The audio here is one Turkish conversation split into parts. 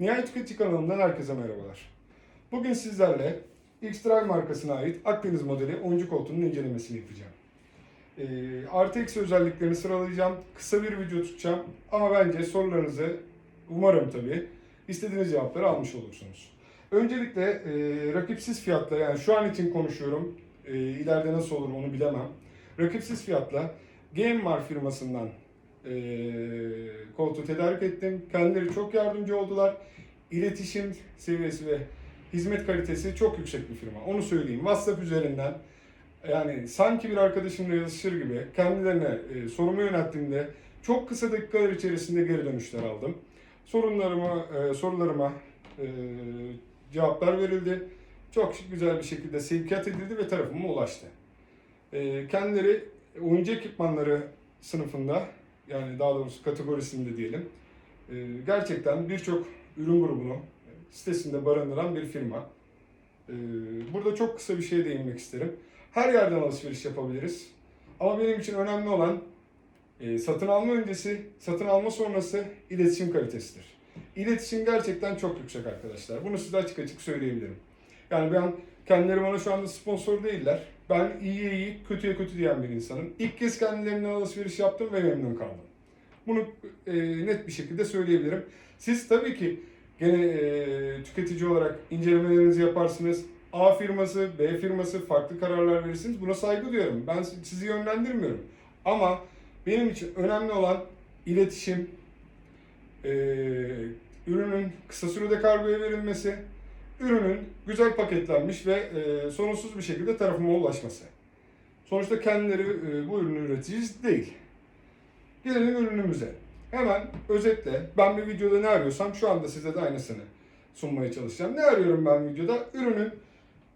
Nihayet Tüketici kanalından herkese merhabalar. Bugün sizlerle X-Drive markasına ait Akdeniz modeli oyuncu koltuğunun incelemesini yapacağım. Ee, artı eksi özelliklerini sıralayacağım. Kısa bir video tutacağım. Ama bence sorularınızı umarım tabii istediğiniz cevapları almış olursunuz. Öncelikle e, rakipsiz fiyatla yani şu an için konuşuyorum. E, ileride nasıl olur onu bilemem. Rakipsiz fiyatla GameMar firmasından e, koltuğu tedarik ettim. Kendileri çok yardımcı oldular. İletişim seviyesi ve hizmet kalitesi çok yüksek bir firma. Onu söyleyeyim. WhatsApp üzerinden yani sanki bir arkadaşımla yazışır gibi kendilerine e, sorumu yönelttiğimde çok kısa dakikalar içerisinde geri dönüşler aldım. Sorunlarıma, e, sorularıma e, cevaplar verildi. Çok güzel bir şekilde sevkiyat edildi ve tarafıma ulaştı. E, kendileri oyuncu ekipmanları sınıfında yani daha doğrusu kategorisinde diyelim. e, gerçekten birçok ürün grubunu sitesinde barındıran bir firma. E, burada çok kısa bir şeye değinmek isterim. Her yerden alışveriş yapabiliriz. Ama benim için önemli olan e, satın alma öncesi, satın alma sonrası iletişim kalitesidir. İletişim gerçekten çok yüksek arkadaşlar. Bunu size açık açık söyleyebilirim. Yani ben kendileri bana şu anda sponsor değiller. Ben iyiye iyi, kötüye kötü diyen bir insanım. İlk kez kendilerinden alışveriş yaptım ve memnun kaldım. Bunu e, net bir şekilde söyleyebilirim. Siz tabii ki gene e, tüketici olarak incelemelerinizi yaparsınız. A firması, B firması farklı kararlar verirsiniz. Buna saygı duyuyorum. Ben sizi yönlendirmiyorum. Ama benim için önemli olan iletişim, e, ürünün kısa sürede kargoya verilmesi, ürünün güzel paketlenmiş ve e, sorunsuz bir şekilde tarafıma ulaşması. Sonuçta kendileri e, bu ürünün üreticisi değil. Gelelim ürünümüze. Hemen özetle ben bir videoda ne arıyorsam şu anda size de aynısını sunmaya çalışacağım. Ne arıyorum ben videoda? Ürünün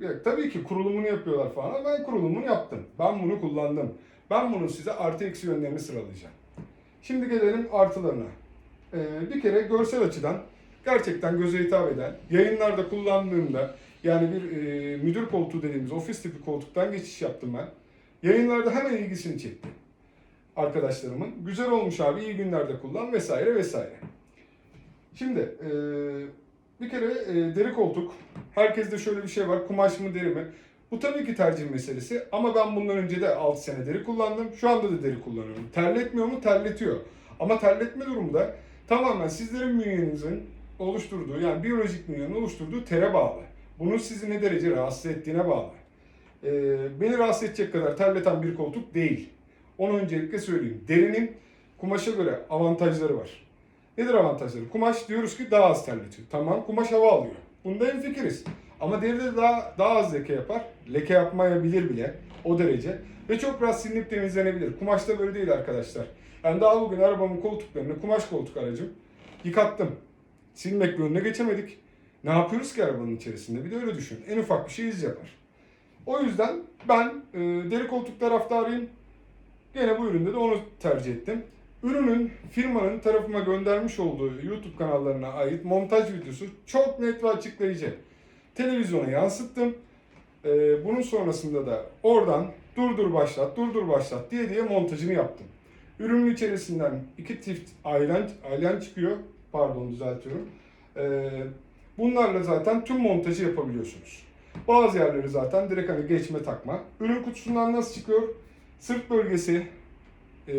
ya, tabii ki kurulumunu yapıyorlar falan ben kurulumunu yaptım. Ben bunu kullandım. Ben bunun size artı eksi yönlerini sıralayacağım. Şimdi gelelim artılarına. Ee, bir kere görsel açıdan gerçekten göze hitap eden, yayınlarda kullandığımda yani bir e, müdür koltuğu dediğimiz ofis tipi koltuktan geçiş yaptım ben. Yayınlarda hemen ilgisini çekti arkadaşlarımın. Güzel olmuş abi iyi günlerde kullan vesaire vesaire. Şimdi e, bir kere e, deri koltuk. Herkeste şöyle bir şey var. Kumaş mı deri mi? Bu tabii ki tercih meselesi ama ben bundan önce de 6 sene deri kullandım. Şu anda da deri kullanıyorum. Terletmiyor mu? Terletiyor. Ama terletme durumunda tamamen sizlerin bünyenizin oluşturduğu yani biyolojik bünyenin oluşturduğu tere bağlı. Bunun sizi ne derece rahatsız ettiğine bağlı. E, beni rahatsız edecek kadar terleten bir koltuk değil. Onu öncelikle söyleyeyim. Derinin kumaşa göre avantajları var. Nedir avantajları? Kumaş diyoruz ki daha az terletiyor. Tamam kumaş hava alıyor. Bunda en fikiriz. Ama deride daha, daha az leke yapar. Leke yapmayabilir bile o derece. Ve çok rahat silinip temizlenebilir. Kumaşta böyle değil arkadaşlar. Yani daha bugün arabamın koltuklarını kumaş koltuk aracım yıkattım. Silmek önüne geçemedik. Ne yapıyoruz ki arabanın içerisinde? Bir de öyle düşün. En ufak bir şey iz yapar. O yüzden ben e, deri koltuk taraftarıyım. Gene bu üründe de onu tercih ettim. Ürünün firmanın tarafıma göndermiş olduğu YouTube kanallarına ait montaj videosu çok net ve açıklayıcı. Televizyona yansıttım. Ee, bunun sonrasında da oradan durdur başlat, durdur başlat diye diye montajını yaptım. Ürünün içerisinden iki çift aylan, aylan çıkıyor. Pardon düzeltiyorum. Ee, bunlarla zaten tüm montajı yapabiliyorsunuz. Bazı yerleri zaten direkt hani geçme takma. Ürün kutusundan nasıl çıkıyor? Sırt bölgesi e,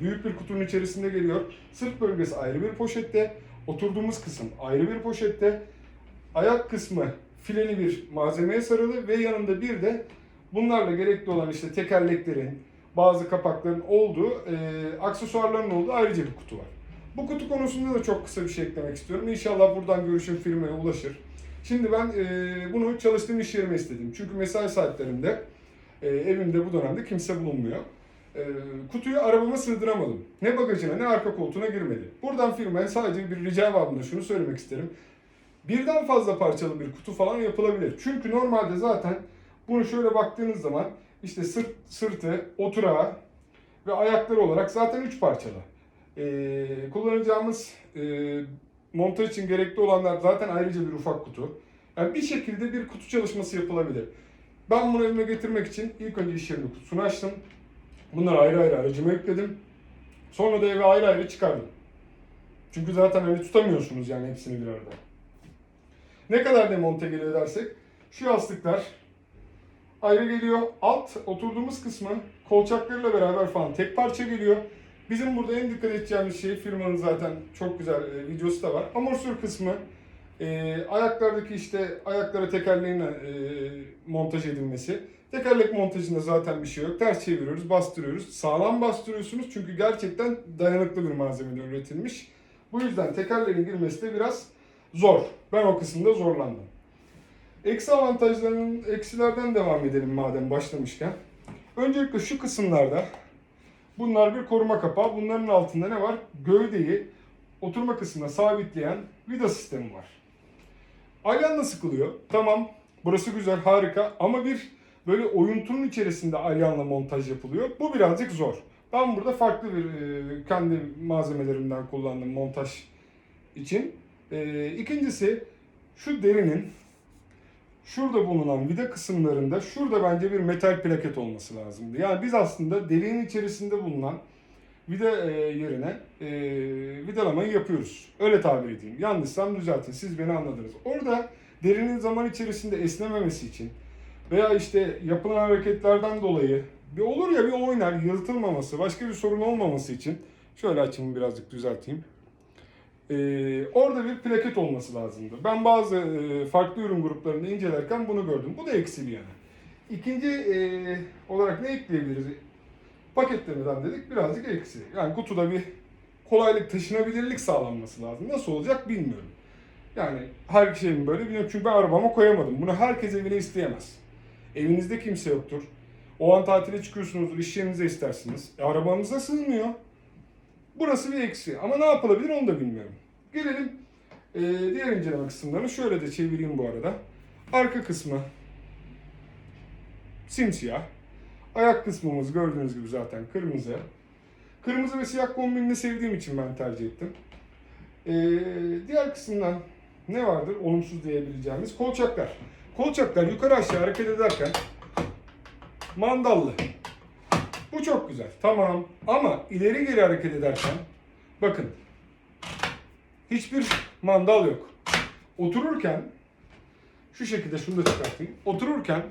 büyük bir kutunun içerisinde geliyor. Sırt bölgesi ayrı bir poşette. Oturduğumuz kısım ayrı bir poşette. Ayak kısmı fileli bir malzemeye sarılı ve yanında bir de bunlarla gerekli olan işte tekerleklerin, bazı kapakların olduğu, e, aksesuarların olduğu ayrıca bir kutu var. Bu kutu konusunda da çok kısa bir şey eklemek istiyorum. İnşallah buradan görüşüm firmaya ulaşır. Şimdi ben e, bunu çalıştığım iş yerime istedim. Çünkü mesai saatlerinde e, evimde bu dönemde kimse bulunmuyor. E, kutuyu arabama sığdıramadım. Ne bagajına ne arka koltuğuna girmedi. Buradan firmaya sadece bir rica babında şunu söylemek isterim. Birden fazla parçalı bir kutu falan yapılabilir. Çünkü normalde zaten bunu şöyle baktığınız zaman işte sırt, sırtı, oturağı ve ayakları olarak zaten 3 parçalı. E, kullanacağımız e, montaj için gerekli olanlar zaten ayrıca bir ufak kutu. Yani bir şekilde bir kutu çalışması yapılabilir. Ben bunu evime getirmek için ilk önce iş yerinin kutusunu açtım. Bunları ayrı ayrı aracıma yükledim. Sonra da eve ayrı ayrı çıkardım. Çünkü zaten hani tutamıyorsunuz yani hepsini bir arada. Ne kadar demonte geliyor dersek şu yastıklar ayrı geliyor. Alt oturduğumuz kısmı kolçaklarıyla beraber falan tek parça geliyor. Bizim burada en dikkat edeceğimiz şey firmanın zaten çok güzel e, videosu da var. Amortisör kısmı e, ayaklardaki işte ayaklara tekerleğin e, montaj edilmesi. Tekerlek montajında zaten bir şey yok. Ters çeviriyoruz, bastırıyoruz. Sağlam bastırıyorsunuz çünkü gerçekten dayanıklı bir malzemeden üretilmiş. Bu yüzden tekerleğin girmesi de biraz zor. Ben o kısımda zorlandım. Eksi avantajlarının eksilerden devam edelim madem başlamışken. Öncelikle şu kısımlarda bunlar bir koruma kapağı. Bunların altında ne var? Gövdeyi oturma kısmına sabitleyen vida sistemi var. Alyanla sıkılıyor. Tamam. Burası güzel, harika ama bir böyle oyuntunun içerisinde alyanla montaj yapılıyor. Bu birazcık zor. Ben burada farklı bir e, kendi malzemelerimden kullandım montaj için. E, ikincisi şu derinin şurada bulunan vida kısımlarında şurada bence bir metal plaket olması lazımdı. Yani biz aslında deliğin içerisinde bulunan vida e, yerine e, vidalamayı yapıyoruz. Öyle tabir edeyim. Yanlışsam düzeltin. Siz beni anladınız. Orada derinin zaman içerisinde esnememesi için veya işte yapılan hareketlerden dolayı bir olur ya bir oynar, yırtılmaması, başka bir sorun olmaması için şöyle açımı birazcık düzelteyim. Ee, orada bir plaket olması lazımdı. Ben bazı e, farklı ürün gruplarını incelerken bunu gördüm. Bu da eksi bir yana. İkinci e, olarak ne ekleyebiliriz? Paketlemeden dedik birazcık eksi. Yani kutuda bir kolaylık, taşınabilirlik sağlanması lazım. Nasıl olacak bilmiyorum. Yani her şeyin böyle bilmiyorum çünkü ben arabama koyamadım. Bunu herkes evine isteyemez. Evinizde kimse yoktur. O an tatile çıkıyorsunuzdur, iş yerinize istersiniz. E, arabanıza sığmıyor. Burası bir eksi. Ama ne yapılabilir onu da bilmiyorum. Gelelim e, diğer inceleme kısımlarını. Şöyle de çevireyim bu arada. Arka kısmı simsiyah. Ayak kısmımız gördüğünüz gibi zaten kırmızı. Kırmızı ve siyah kombinini sevdiğim için ben tercih ettim. E, diğer kısımdan ne vardır olumsuz diyebileceğimiz? Kolçaklar. Kolçaklar yukarı aşağı hareket ederken mandallı. Bu çok güzel. Tamam. Ama ileri geri hareket ederken bakın hiçbir mandal yok. Otururken şu şekilde şunu da çıkartayım. Otururken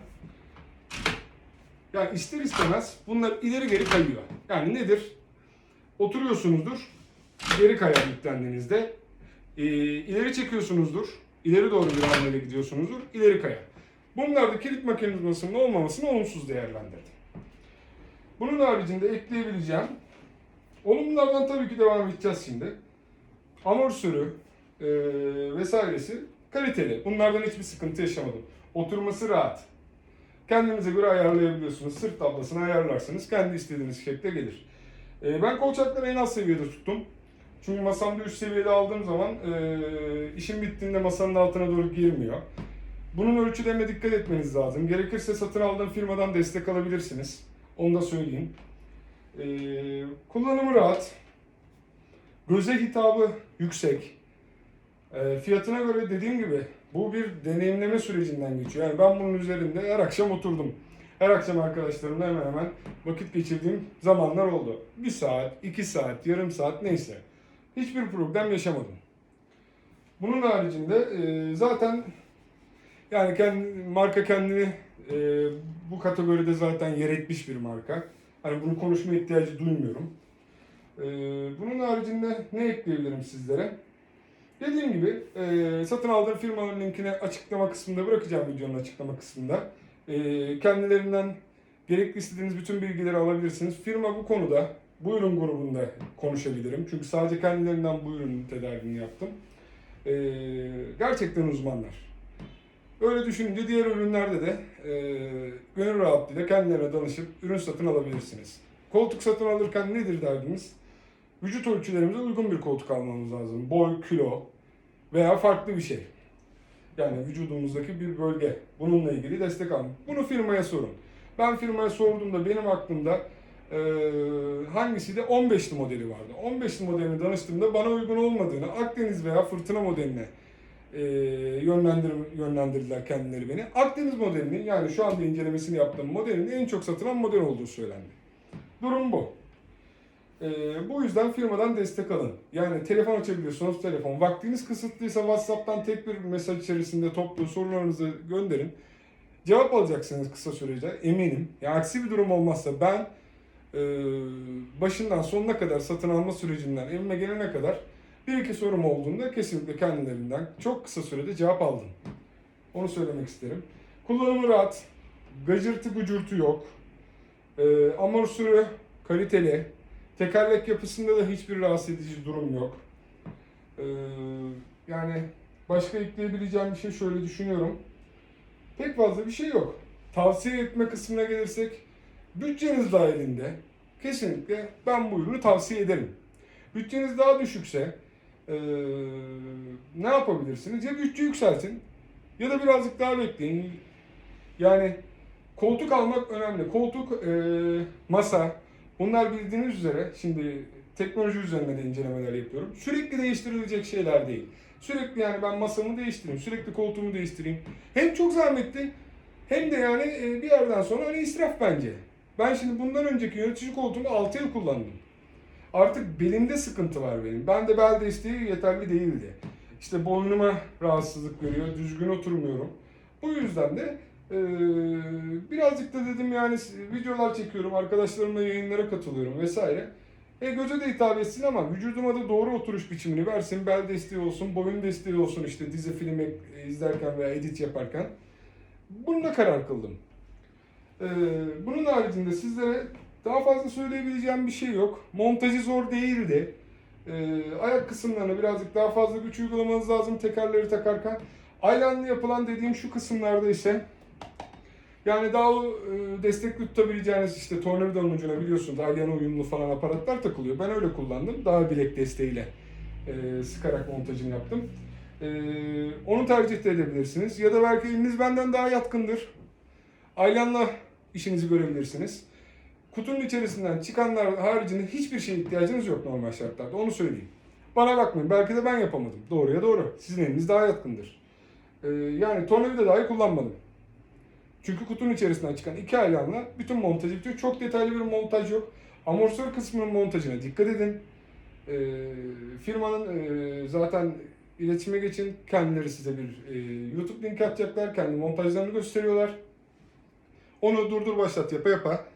yani ister istemez bunlar ileri geri kayıyor. Yani nedir? Oturuyorsunuzdur. Geri kayar yüklendiğinizde. Ee, ileri çekiyorsunuzdur. ileri doğru bir hamleyle gidiyorsunuzdur. ileri kayar. Bunlar da kilit mekanizmasının olmamasını olumsuz değerlendirdim. Bunun haricinde ekleyebileceğim olumlulardan tabii ki devam edeceğiz şimdi. Amortisörü e, vesairesi kaliteli. Bunlardan hiçbir sıkıntı yaşamadım. Oturması rahat. Kendinize göre ayarlayabiliyorsunuz. Sırt tablasını ayarlarsınız. Kendi istediğiniz şekilde gelir. E, ben kolçakları en az seviyede tuttum. Çünkü masamda üst seviyede aldığım zaman e, işim bittiğinde masanın altına doğru girmiyor. Bunun ölçülerine dikkat etmeniz lazım. Gerekirse satın aldığım firmadan destek alabilirsiniz. Onu da söyleyeyim. Ee, kullanımı rahat. Göze hitabı yüksek. Ee, fiyatına göre dediğim gibi bu bir deneyimleme sürecinden geçiyor. Yani ben bunun üzerinde her akşam oturdum. Her akşam arkadaşlarımla hemen hemen vakit geçirdiğim zamanlar oldu. Bir saat, iki saat, yarım saat neyse. Hiçbir problem yaşamadım. Bunun haricinde e, zaten yani kendi, marka kendini e, bu kategoride zaten yer etmiş bir marka. Hani bunu konuşma ihtiyacı duymuyorum. E, bunun haricinde ne ekleyebilirim sizlere? Dediğim gibi e, satın aldığım firmanın linkini açıklama kısmında bırakacağım videonun açıklama kısmında. E, kendilerinden gerekli istediğiniz bütün bilgileri alabilirsiniz. Firma bu konuda, bu ürün grubunda konuşabilirim. Çünkü sadece kendilerinden bu ürünün tedarini yaptım. E, gerçekten uzmanlar. Öyle düşününce diğer ürünlerde de e, gönül rahatlığıyla kendilerine danışıp ürün satın alabilirsiniz. Koltuk satın alırken nedir derdimiz? Vücut ölçülerimize uygun bir koltuk almamız lazım. Boy, kilo veya farklı bir şey. Yani vücudumuzdaki bir bölge. Bununla ilgili destek alın. Bunu firmaya sorun. Ben firmaya sorduğumda benim aklımda e, hangisiydi? 15'li modeli vardı. 15'li modelini danıştığımda bana uygun olmadığını, Akdeniz veya Fırtına modeline e, yönlendir, yönlendirdiler kendileri beni. Akdeniz modelinin yani şu anda incelemesini yaptığım modelin en çok satılan model olduğu söylendi. Durum bu. Ee, bu yüzden firmadan destek alın. Yani telefon açabiliyorsunuz telefon. Vaktiniz kısıtlıysa WhatsApp'tan tek bir mesaj içerisinde toplu sorularınızı gönderin. Cevap alacaksınız kısa sürede eminim. Ya aksi bir durum olmazsa ben e, başından sonuna kadar satın alma sürecinden evime gelene kadar bir iki sorum olduğunda kesinlikle kendilerinden çok kısa sürede cevap aldım. Onu söylemek isterim. Kullanımı rahat. Gacırtı gucurtu yok. E, amortisörü kaliteli. Tekerlek yapısında da hiçbir rahatsız edici durum yok. E, yani başka ekleyebileceğim bir şey şöyle düşünüyorum. Pek fazla bir şey yok. Tavsiye etme kısmına gelirsek bütçeniz dahilinde kesinlikle ben bu ürünü tavsiye ederim. Bütçeniz daha düşükse eee, ne yapabilirsiniz? Ya bütçe yükseltin ya da birazcık daha bekleyin. Yani koltuk almak önemli. Koltuk, eee, masa bunlar bildiğiniz üzere şimdi teknoloji üzerine de incelemeler yapıyorum. Sürekli değiştirilecek şeyler değil. Sürekli yani ben masamı değiştireyim, sürekli koltuğumu değiştireyim. Hem çok zahmetli hem de yani e, bir yerden sonra hani israf bence. Ben şimdi bundan önceki yönetici koltuğumu 6 yıl kullandım. Artık belimde sıkıntı var benim. Ben de bel desteği yeterli değildi. İşte boynuma rahatsızlık veriyor, düzgün oturmuyorum. Bu yüzden de e, birazcık da dedim yani videolar çekiyorum, arkadaşlarımla yayınlara katılıyorum vesaire. E göze de hitap etsin ama vücuduma da doğru oturuş biçimini versin. Bel desteği olsun, boyun desteği olsun işte dizi film e- izlerken veya edit yaparken. Bununla karar kıldım. Ee, bunun haricinde sizlere daha fazla söyleyebileceğim bir şey yok. Montajı zor değildi. Ee, ayak kısımlarına birazcık daha fazla güç uygulamanız lazım tekerleri takarken. Aylanlı yapılan dediğim şu kısımlarda ise yani daha e, destekli tutabileceğiniz işte tornavidanın ucuna biliyorsunuz alyana uyumlu falan aparatlar takılıyor. Ben öyle kullandım. Daha bilek desteğiyle e, sıkarak montajını yaptım. E, onu tercih de edebilirsiniz. Ya da belki eliniz benden daha yatkındır. Aylanla işinizi görebilirsiniz. Kutunun içerisinden çıkanlar haricinde hiçbir şeye ihtiyacınız yok normal şartlarda. Onu söyleyeyim. Bana bakmayın. Belki de ben yapamadım. Doğruya doğru. Sizin eliniz daha yatkındır. E, yani tornavida dahi kullanmadım. Çünkü kutunun içerisinden çıkan iki aylanla bütün montajı bitiyor. Çok detaylı bir montaj yok. Amortisör kısmının montajına dikkat edin. Ee, firmanın e, zaten iletişime geçin. Kendileri size bir e, YouTube linki atacaklar. Kendi montajlarını gösteriyorlar. Onu durdur başlat yapa yapa e,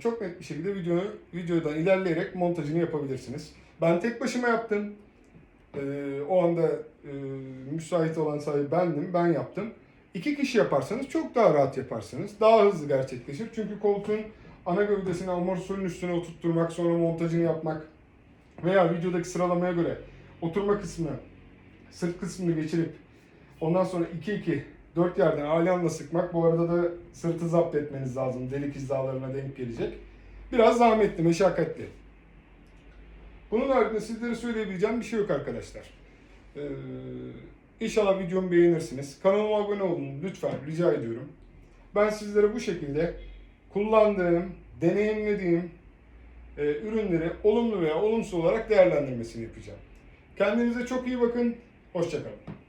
çok net bir şekilde video, videodan ilerleyerek montajını yapabilirsiniz. Ben tek başıma yaptım. E, o anda e, müsait olan sahibi bendim. Ben yaptım. İki kişi yaparsanız çok daha rahat yaparsınız. Daha hızlı gerçekleşir. Çünkü koltuğun ana gövdesini amortisörün üstüne oturtturmak, sonra montajını yapmak veya videodaki sıralamaya göre oturma kısmını, sırt kısmını geçirip ondan sonra 2-2 dört yerden alyanla sıkmak. Bu arada da sırtı zapt etmeniz lazım. Delik hizalarına denk gelecek. Biraz zahmetli, meşakkatli. Bunun haricinde sizlere söyleyebileceğim bir şey yok arkadaşlar. Ee, inşallah videomu beğenirsiniz. Kanalıma abone olun lütfen rica ediyorum. Ben sizlere bu şekilde kullandığım, deneyimlediğim e, ürünleri olumlu veya olumsuz olarak değerlendirmesini yapacağım. Kendinize çok iyi bakın. Hoşçakalın.